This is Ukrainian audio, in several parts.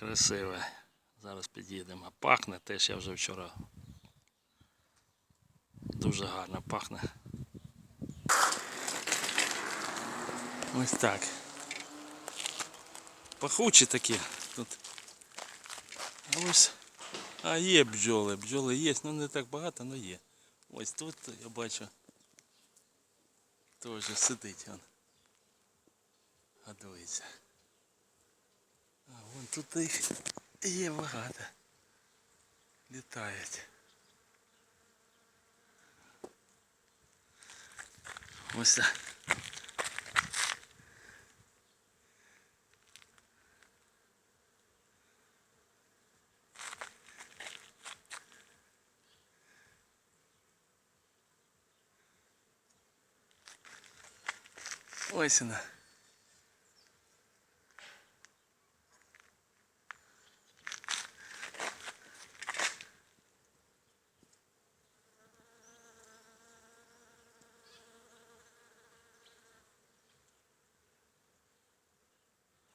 Красиве. Зараз під'їдемо. Пахне теж я вже вчора. Дуже гарно пахне. Ось так. Пахучі такі тут. Ось. А є бджоли, бджоли є, ну не так багато, але є. Ось тут я бачу. Теж сидить він. Гадується. Тут їх є багато. Літають. Ось так. Ось вона.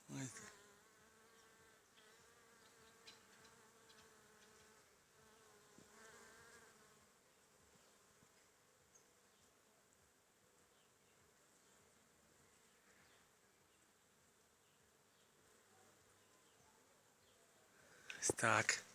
Ось. Ось так.